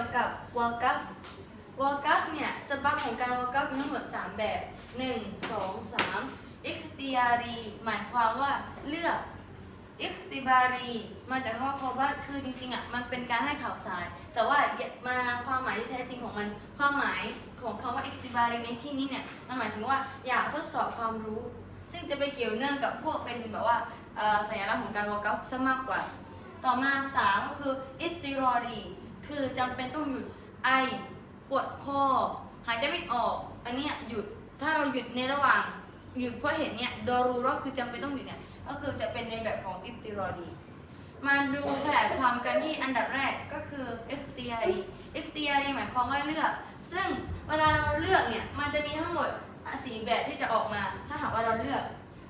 กี่ยวกับวอลกัฟวอลกัฟเนี่ยสปักของการวอลกัฟมีทั้งหมด 3 แบบ 1 2 3อิคติยารีหมายความว่าเลือกอิคติบารีมาจากคำว่าคอว่าคือจริงๆอะมันเป็นการให้ข่าวสาร แต่ว่ามาความหมายที่แท้จริงของมันความหมายของคำว่าอิคติบารีในที่นี้เนี่ยมันหมายถึงว่าอยากทดสอบความรู้ ซึ่งจะไปเกี่ยวเนื่องกับพวกเป็นแบบว่าสัญลักษณ์ของการวอลกัฟซะมากกว่า ต่อมาสามก็คืออิตติรอรี คือจำเป็นต้องหยุดไอปวดคอ หายใจไม่ออก อันเนี้ยหยุดถ้าเราหยุดในระหว่างหยุดเพราะเหตุเนี้ยดอรูก็คือจำเป็นต้องหยุดเนี่ยก็คือจะเป็นในแบบของอิตติรอรีมาดูขยายความกันที่อันดับแรกก็คืออิคติยารีอิคติยารีหมายความว่าเลือก ซึ่งเวลาเราเลือกเนี่ยมันจะมีทั้งหมดสีแบบที่จะออกมา ถ้าหากว่าเราเลือก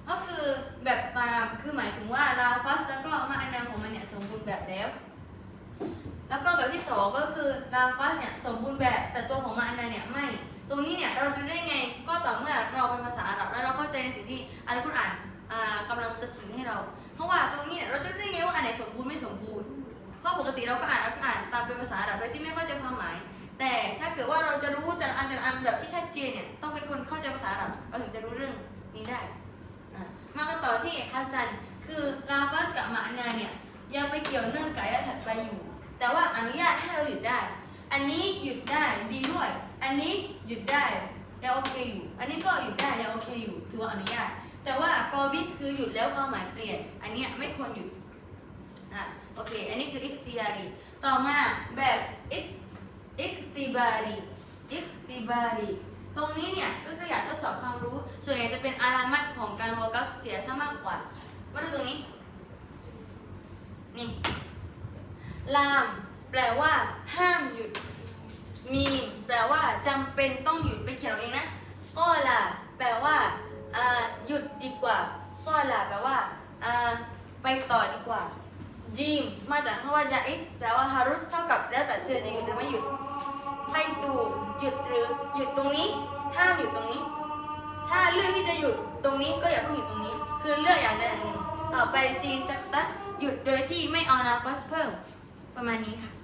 ก็คือแบบตามคือหมายถึงว่าลาฟัสแล้วก็มาอันนาของมันเนี่ยสมบูรณ์แบบแล้ว แล้วก็ ก็คือลาฟัสเนี่ยสมบูรณ์แบบแต่ตัวของมาอันนาเนี่ยไม่ ตรงนี้เนี่ยเราจะได้ไงก็ต่อเมื่อเราเป็นภาษาอาหรับแล้วเราเข้าใจในสิ่งที่อัลกุรอานอ่ากำลังจะสื่อให้เรา เพราะว่าตรงนี้เนี่ยเราจะได้ไงว่าอันไหนสมบูรณ์ไม่สมบูรณ์ เพราะปกติเราก็อ่านอัลกุรอานตามเป็นภาษาอาหรับโดยที่ไม่เข้าใจความหมาย แต่ถ้าเกิดว่าเราจะรู้แต่อันแต่อันแบบที่ชัดเจนเนี่ยต้องเป็นคนเข้าใจภาษาอาหรับเราถึงจะรู้เรื่องนี้ได้ มากันต่อที่ฮัสซันคือลาฟัสกับมาอนาเนี่ยยังไปเกี่ยวเนื่องกับและถัดไปอยู่ แต่ว่าอนุญาตให้เราหยุดได้ อันนี้หยุดได้ดีด้วย อันนี้หยุดได้ยังโอเคอยู่ อันนี้ก็หยุดได้ยังโอเคอยู่ถือว่าอนุญาต แต่ว่ากอบิดคือหยุดแล้วความหมายเปลี่ยน อันเนี้ยไม่ควรหยุดอะโอเค อันนี้คืออิคติยารีต่อมาแบบอิคอิคติบารีอิคติบารีตรงนี้เนี่ยก็คืออยากทดสอบความรู้ ส่วนใหญ่จะเป็นอารามัดของการวอลกัฟเสียซะมากกว่ามาดูตรงนี้นี่ ลาม แปลว่า ห้ามหยุด มีมแปลว่าจำเป็นต้องหยุดไปเขียนเอาเองนะก็ล่ะแปลว่าหยุดดีกว่าซ่อนล่ะแปลว่าไปต่อดีกว่าจีมมาจากคำว่าจาอิสแปลว่าฮารุสเท่ากับแล้วแต่เธอจะหยุดหรือไม่หยุดไฮตูหยุดหรือหยุดตรงนี้ ห้ามหยุดตรงนี้ ถ้าเลือกที่จะหยุดตรงนี้ก็อย่าเพิ่งหยุดตรงนี้ คือเลือกอย่างใดอย่างหนึ่ง ต่อไปซีนสักตัหยุดโดยที่ไม่เอานาฟัสเพิ่ม ประมาณนี้ค่ะ